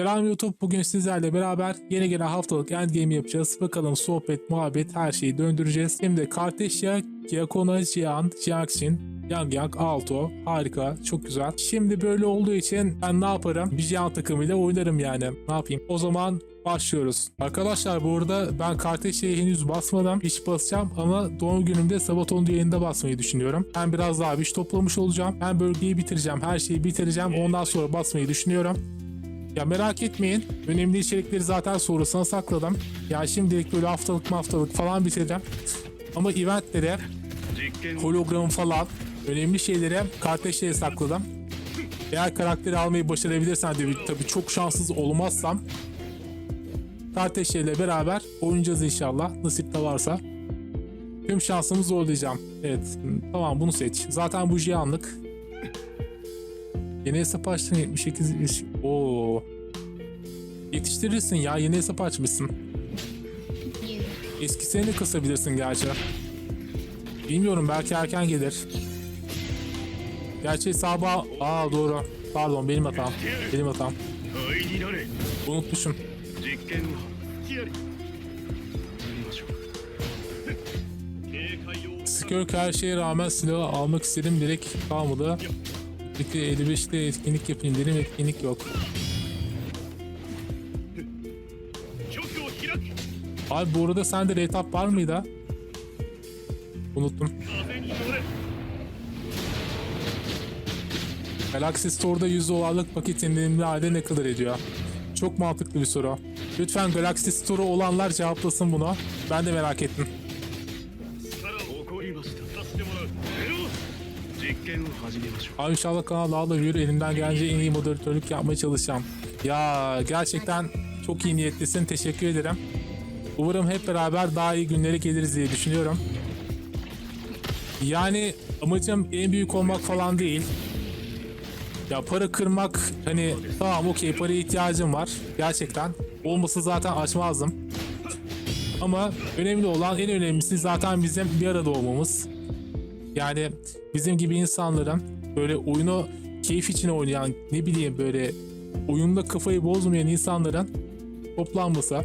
Selam YouTube. Bugün sizlerle beraber yeni gelen haftalık endgame yapacağız. Bakalım sohbet, muhabbet her şeyi döndüreceğiz. Şimdi Karteşya, Giacona, Jian, Jiaxin, Yang Yang, Alto. Harika. Çok güzel. Şimdi böyle olduğu için ben ne yaparım? Jian takımıyla oynarım yani. Ne yapayım? O zaman başlıyoruz. Arkadaşlar bu arada ben Karteşya'ya henüz basmadan iş basacağım ama doğum günümde Sabaton yayında basmayı düşünüyorum. Ben biraz daha bir toplamış olacağım. Ben bölgeyi bitireceğim. Her şeyi bitireceğim. Ondan sonra basmayı düşünüyorum. Ya merak etmeyin. Önemli içerikleri zaten sonrasına sakladım. Ya şimdilik böyle haftalık haftalık falan bitireceğim. Ama eventlere, hologram falan önemli şeylere kardeşleri sakladım. Eğer karakteri almayı başarabilirsen de tabii çok şanssız olmazsam kardeşleriyle beraber oynayacağız inşallah nasip de varsa. Tüm şansımı zorlayacağım. Evet tamam bunu seç. Zaten bu jiyanlık. Yeni hesap açtın 78 70. Oo. Yetiştirirsin ya yeni hesap açmışsın. Eski seni de kasabilirsin gerçi. Bilmiyorum belki erken gelir. Gerçi hesabı... Aa doğru. Pardon benim hatam. Benim hatam. Unutmuşum. Skirk her şeye rağmen silahı almak istedim direkt kalmadı. Sürekli 55'te etkinlik yapayım dedim etkinlik yok. Abi bu arada sende retap var mıydı? Unuttum. Galaxy Store'da 100 dolarlık paket indirimli halde ne kadar ediyor? Çok mantıklı bir soru. Lütfen Galaxy Store'u olanlar cevaplasın buna. Ben de merak ettim. acil yanaşıyor. Abi inşallah kanal daha da büyür. Elimden gelince en iyi moderatörlük yapmaya çalışacağım. Ya gerçekten çok iyi niyetlisin. Teşekkür ederim. Umarım hep beraber daha iyi günlere geliriz diye düşünüyorum. Yani amacım en büyük olmak falan değil. Ya para kırmak hani tamam okey paraya ihtiyacım var gerçekten. Olması zaten açmazdım. Ama önemli olan en önemlisi zaten bizim bir arada olmamız. Yani bizim gibi insanların böyle oyunu keyif için oynayan ne bileyim böyle oyunda kafayı bozmayan insanların toplanması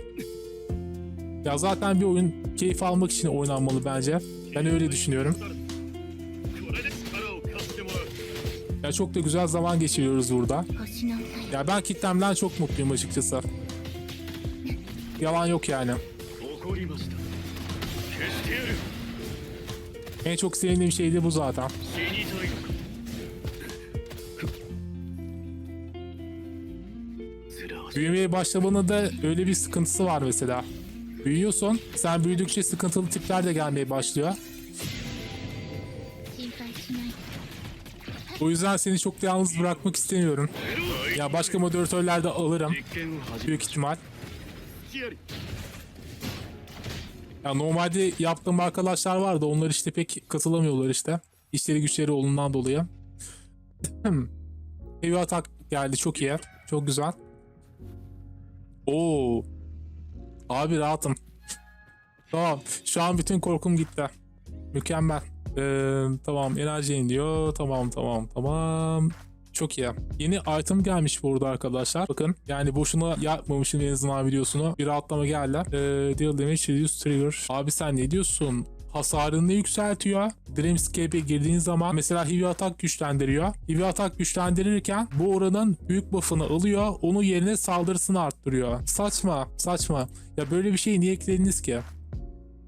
ya zaten bir oyun keyif almak için oynanmalı bence. Ben öyle düşünüyorum. Ya çok da güzel zaman geçiriyoruz burada. Ya ben kitlemden çok mutluyum açıkçası. Yalan yok yani. En çok sevindiğim şey de bu zaten. Büyümeye başlamanın da öyle bir sıkıntısı var mesela. Büyüyorsun, sen büyüdükçe sıkıntılı tipler de gelmeye başlıyor. O yüzden seni çok da yalnız bırakmak istemiyorum. Ya başka moderatörler de alırım. Büyük ihtimal. Yani normalde yaptığım arkadaşlar vardı. Onlar işte pek katılamıyorlar işte. İşleri güçleri olduğundan dolayı. Heavy atak geldi çok iyi. Çok güzel. Oo. Abi rahatım. tamam. Şu an bütün korkum gitti. Mükemmel. Ee, tamam enerji iniyor. Tamam tamam tamam. Çok iyi. Yeni item gelmiş burada arkadaşlar. Bakın yani boşuna yapmamışım en azından videosunu. Bir atlama geldi. Ee, deal damage reduce trigger. Abi sen ne diyorsun? Hasarını yükseltiyor. Dreamscape'e girdiğin zaman mesela heavy atak güçlendiriyor. Heavy atak güçlendirirken bu oranın büyük buff'ını alıyor. Onun yerine saldırısını arttırıyor. Saçma, saçma. Ya böyle bir şey niye eklediniz ki?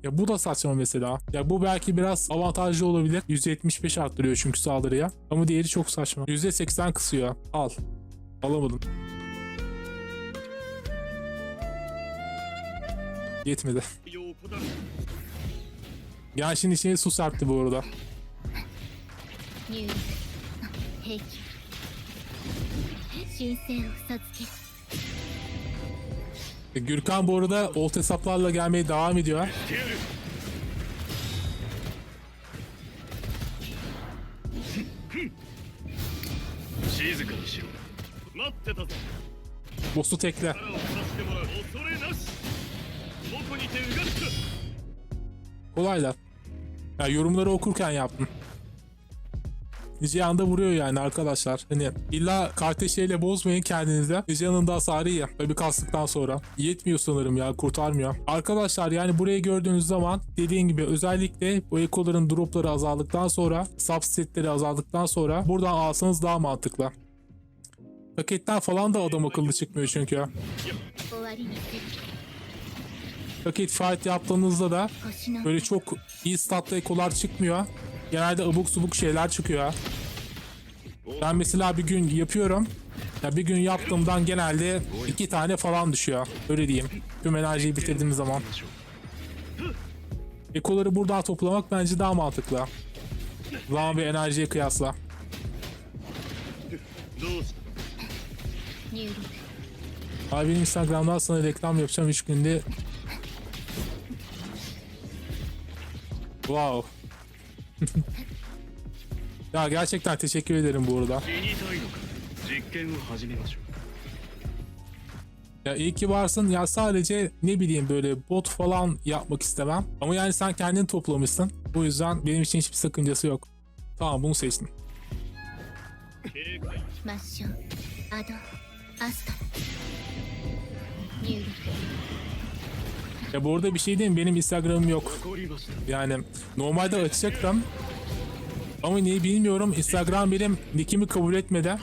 Ya bu da saçma mesela. Ya bu belki biraz avantajlı olabilir. %75 arttırıyor çünkü saldırıya. Ama diğeri çok saçma. %80 kısıyor. Al. Alamadım. Yetmedi. Genshin içine su serpti bu arada. Gürkan bu arada old hesaplarla gelmeye devam ediyor. Boss'u tekle. Kolay lan. Ya yorumları okurken yaptım. Nijeyan'da vuruyor yani arkadaşlar. Hani illa karteşeyle bozmayın kendinize. Nijeyan'ın da hasarı iyi. Tabi kastıktan sonra. Yetmiyor sanırım ya kurtarmıyor. Arkadaşlar yani burayı gördüğünüz zaman dediğim gibi özellikle bu ekoların dropları azaldıktan sonra subsetleri azaldıktan sonra buradan alsanız daha mantıklı. Paketten falan da adam akıllı çıkmıyor çünkü. Paket fight yaptığınızda da böyle çok iyi statlı ekolar çıkmıyor genelde abuk subuk şeyler çıkıyor. Ha. Ben mesela bir gün yapıyorum. Ya bir gün yaptığımdan genelde iki tane falan düşüyor. Öyle diyeyim. Tüm enerjiyi bitirdiğim zaman. Ekoları buradan toplamak bence daha mantıklı. Zaman ve enerjiye kıyasla. Abi Instagram'dan sana reklam yapacağım 3 günde. Wow. ya gerçekten teşekkür ederim bu arada. Ya iyi ki varsın ya sadece ne bileyim böyle bot falan yapmak istemem. Ama yani sen kendini toplamışsın. Bu yüzden benim için hiçbir sakıncası yok. Tamam bunu seçtim. Masyon, Ado, ya bu arada bir şey diyeyim benim Instagram'ım yok. Yani normalde açacaktım. Ama neyi bilmiyorum Instagram benim nickimi kabul etmeden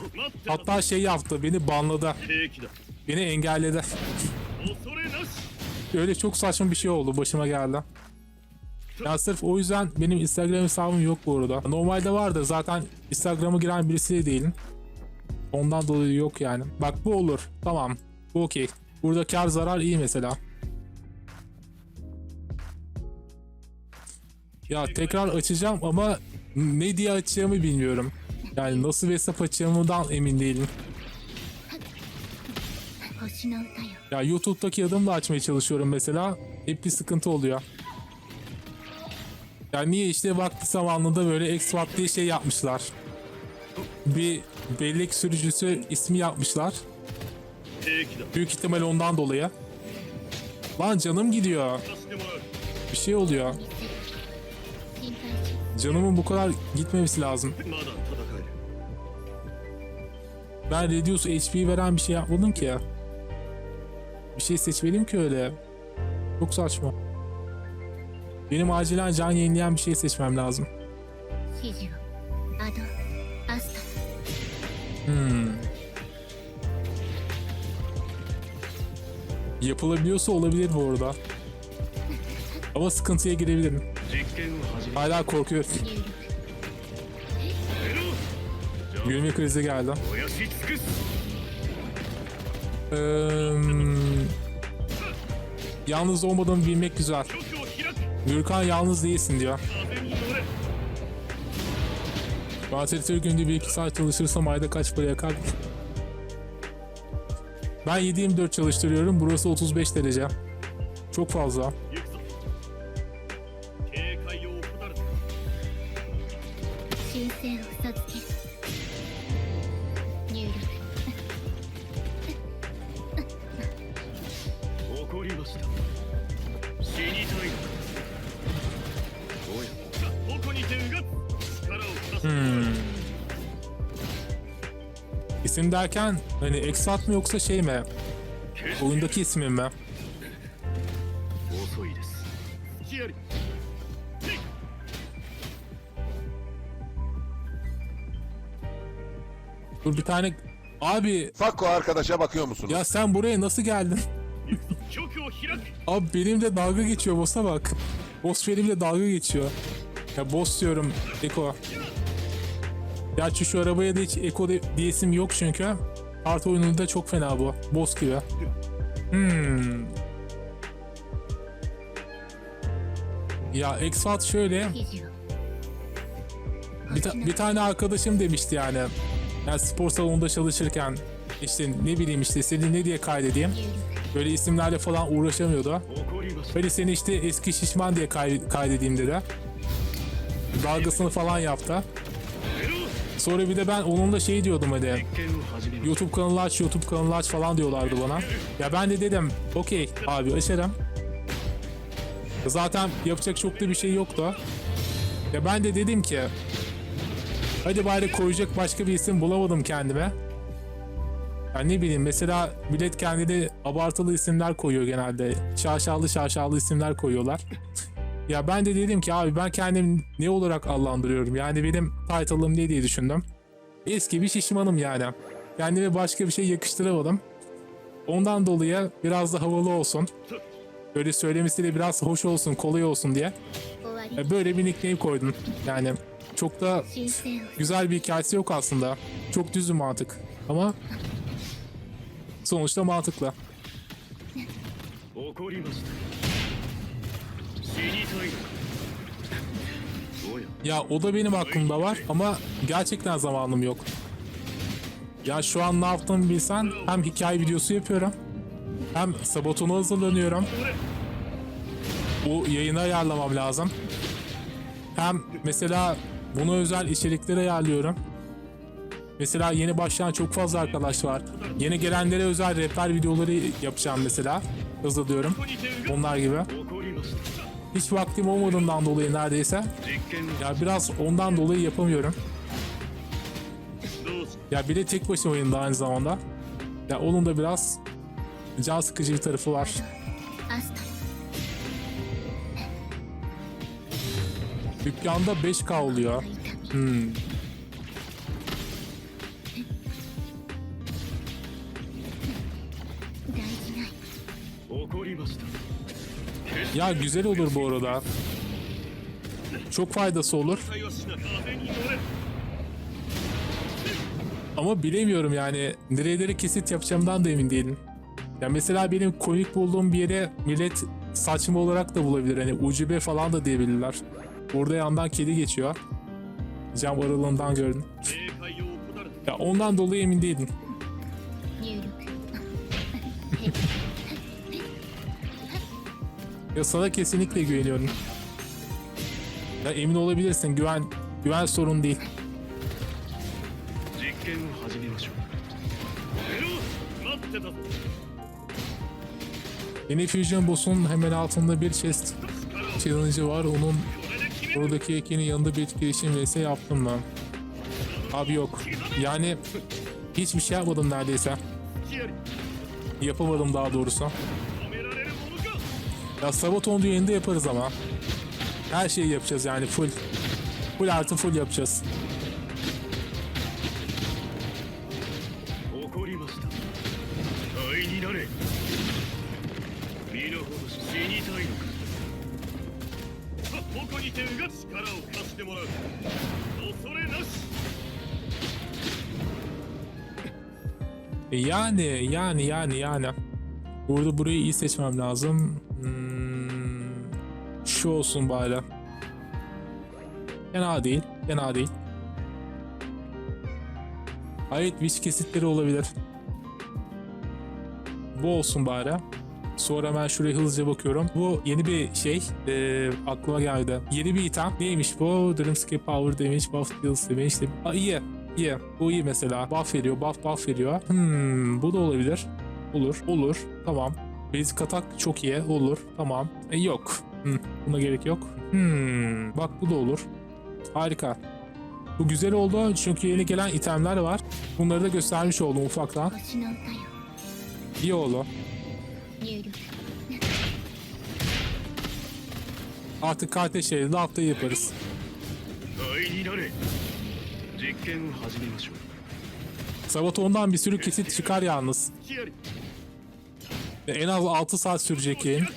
hatta şey yaptı beni banladı. Beni engelledi. Öyle çok saçma bir şey oldu başıma geldi. Ya sırf o yüzden benim Instagram hesabım yok bu arada. Normalde vardı zaten Instagram'a giren birisi de değilim. Ondan dolayı yok yani. Bak bu olur. Tamam. Bu okey. Burada kar zarar iyi mesela. Ya tekrar açacağım ama ne diye açacağımı bilmiyorum. Yani nasıl bir hesap açacağımdan emin değilim. Ya YouTube'daki adımla açmaya çalışıyorum mesela. Hep bir sıkıntı oluyor. Yani niye işte vakti zamanında böyle expat diye şey yapmışlar. Bir bellek sürücüsü ismi yapmışlar. Büyük ihtimal ondan dolayı. Lan canım gidiyor. Bir şey oluyor. Canımın bu kadar gitmemesi lazım. Ben Radius HP veren bir şey yapmadım ki ya. Bir şey seçmedim ki öyle. Çok saçma. Benim acilen can yenileyen bir şey seçmem lazım. Hmm. Yapılabiliyorsa olabilir bu arada. Ama sıkıntıya girebilirim. Hala korkuyoruz. Gülme krizi geldi. Ee, yalnız olmadığımı bilmek güzel. Gürkan yalnız değilsin diyor. Ben sektör günde bir iki saat çalışırsam ayda kaç para yakar? Ben 7-24 çalıştırıyorum. Burası 35 derece. Çok fazla. İsim derken hani Exat mı yoksa şey mi? Oyundaki ismim mi? Dur bir tane... Abi Fakko arkadaşa bakıyor musunuz? ya sen buraya nasıl geldin? Abi benimle dalga geçiyor boss'a bak. Boss benimle dalga geçiyor. Ya boss diyorum Eko. Gerçi şu arabaya da hiç eko diyesim yok çünkü. Kart oyununda çok fena bu. Boss gibi. Hmm. Ya Exfat şöyle. Bir, ta- bir tane arkadaşım demişti yani. Yani spor salonunda çalışırken işte ne bileyim işte seni ne diye kaydedeyim. Böyle isimlerle falan uğraşamıyordu. Böyle seni işte eski şişman diye kay- kaydedeyim dedi. Dalgasını falan yaptı. Sonra bir de ben onun da şey diyordum hadi. YouTube kanalı aç, YouTube kanalı aç falan diyorlardı bana. Ya ben de dedim okey abi açarım. Zaten yapacak çok da bir şey yok da. Ya ben de dedim ki hadi bari koyacak başka bir isim bulamadım kendime. Yani ne bileyim mesela millet kendine abartılı isimler koyuyor genelde. Şaşalı şaşalı isimler koyuyorlar. Ya ben de dedim ki abi ben kendimi ne olarak allandırıyorum? Yani benim title'ım ne diye düşündüm. Eski bir şişmanım yani. Kendime başka bir şey yakıştıramadım. Ondan dolayı biraz da havalı olsun. Böyle söylemesi de biraz hoş olsun, kolay olsun diye. E, böyle bir nickname koydum. Yani çok da güzel bir hikayesi yok aslında. Çok düz bir mantık. Ama sonuçta mantıklı. Ya o da benim aklımda var ama gerçekten zamanım yok. Ya şu an ne yaptığımı bilsen hem hikaye videosu yapıyorum hem sabotona hazırlanıyorum. Bu yayını ayarlamam lazım. Hem mesela buna özel içerikleri ayarlıyorum. Mesela yeni başlayan çok fazla arkadaş var. Yeni gelenlere özel rehber videoları yapacağım mesela. Hızlı diyorum. Onlar gibi. Hiç vaktim olmadığından dolayı neredeyse. Ya biraz ondan dolayı yapamıyorum. Ya bir de tek başına oynadım da aynı zamanda. Ya onun da biraz can sıkıcı bir tarafı var. Dükkanda 5K oluyor. Hmm. Ya güzel olur bu arada. Çok faydası olur. Ama bilemiyorum yani nereleri kesit yapacağımdan da emin değilim. Ya mesela benim komik bulduğum bir yere millet saçma olarak da bulabilir. Hani ucube falan da diyebilirler. Orada yandan kedi geçiyor. Cam aralığından gördüm. Ya ondan dolayı emin değilim. Ya sana kesinlikle güveniyorum. Ya emin olabilirsin güven güven sorun değil. Yeni Fusion boss'un hemen altında bir chest challenge'ı var. Onun oradaki ekinin yanında bir girişim vs yaptım ben. Abi yok. Yani hiçbir şey yapmadım neredeyse. Yapamadım daha doğrusu. Ya Sabaton düğününde yaparız ama. Her şeyi yapacağız yani full. Full artı full yapacağız. E yani yani yani yani. Burada burayı iyi seçmem lazım. Şu olsun bari. Fena değil. Fena değil. Hayır wish kesitleri olabilir. Bu olsun bari. Sonra ben şuraya hızlıca bakıyorum. Bu yeni bir şey. Ee, aklıma geldi. Yeni bir item. Neymiş bu? Dreamscape Power damage, buff deals damage. İşte, Aa, iyi. İyi. Bu iyi mesela. Buff veriyor. Buff buff veriyor. Hmm, bu da olabilir. Olur. Olur. Tamam. Basic attack çok iyi. Olur. Tamam. E, yok. Hmm, buna gerek yok. Hmm, bak bu da olur. Harika. Bu güzel oldu çünkü yeni gelen itemler var. Bunları da göstermiş oldum ufaktan. İyi oldu. Artık kardeş evde haftayı yaparız. Sabaton'dan bir sürü kesit çıkar yalnız. Ve en az 6 saat sürecek yayın.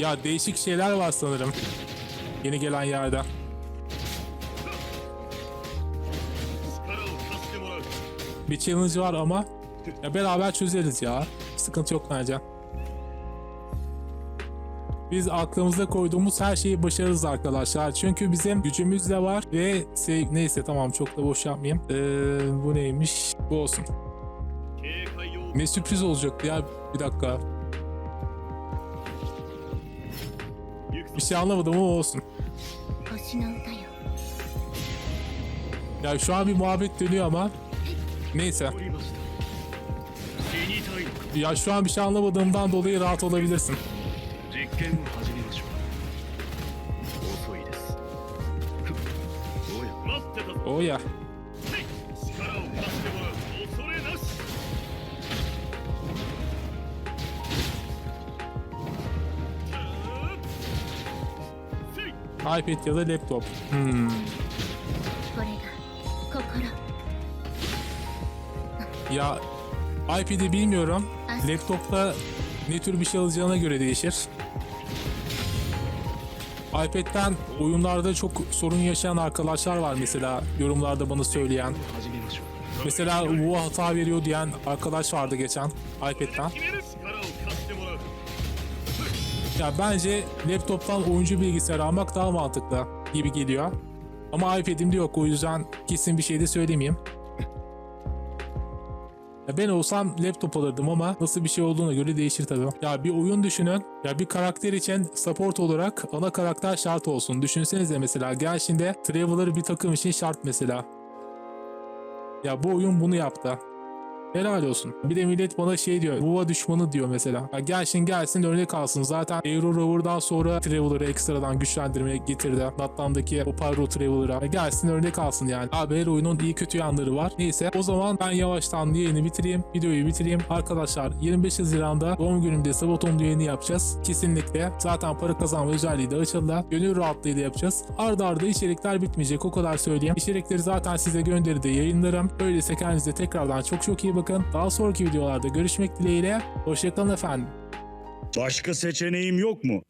Ya değişik şeyler var sanırım. Yeni gelen yerde. Bir challenge var ama ya beraber çözeriz ya. Sıkıntı yok bence. Biz aklımıza koyduğumuz her şeyi başarırız arkadaşlar. Çünkü bizim gücümüz de var ve sev neyse tamam çok da boş yapmayayım. Ee, bu neymiş? Bu olsun. Ne sürpriz olacak ya bir dakika. Bir şey anlamadım ama olsun. Ya şu an bir muhabbet dönüyor ama. Neyse. Ya şu an bir şey anlamadığımdan dolayı rahat olabilirsin. Oh ya. iPad ya da laptop. Hmm. Ya iPad'i bilmiyorum. Laptopta ne tür bir şey alacağına göre değişir. iPad'den oyunlarda çok sorun yaşayan arkadaşlar var mesela yorumlarda bana söyleyen. Mesela bu hata veriyor diyen arkadaş vardı geçen iPad'den. Ya bence laptoptan oyuncu bilgisayarı almak daha mantıklı gibi geliyor. Ama iPad'imde yok o yüzden kesin bir şey de söylemeyeyim. Ya ben olsam laptop alırdım ama nasıl bir şey olduğuna göre değişir tabii. Ya bir oyun düşünün. Ya bir karakter için support olarak ana karakter şart olsun. Düşünsenize mesela Genshin'de Traveler bir takım için şart mesela. Ya bu oyun bunu yaptı. Helal olsun. Bir de millet bana şey diyor. Buva düşmanı diyor mesela. Ya gelsin gelsin örnek alsın. Zaten Aero Rover'dan sonra Traveler'ı ekstradan güçlendirmeye getirdi. Natlan'daki o Pyro Traveler'a. Gelsin örnek alsın yani. Abi her oyunun iyi kötü yanları var. Neyse o zaman ben yavaştan yayını bitireyim. Videoyu bitireyim. Arkadaşlar 25 Haziran'da doğum günümde Sabaton düğünü yapacağız. Kesinlikle. Zaten para kazanma özelliği de açıldı. Gönül rahatlığıyla yapacağız. Arda arda içerikler bitmeyecek. O kadar söyleyeyim. İçerikleri zaten size gönderide yayınlarım. Öyleyse kendinize tekrardan çok çok iyi bakın. Daha sonraki videolarda görüşmek dileğiyle. Hoşçakalın efendim. Başka seçeneğim yok mu?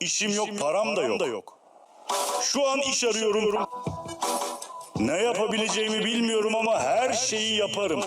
İşim yok, param da yok. Şu an iş arıyorum. Ne yapabileceğimi bilmiyorum ama her şeyi yaparım.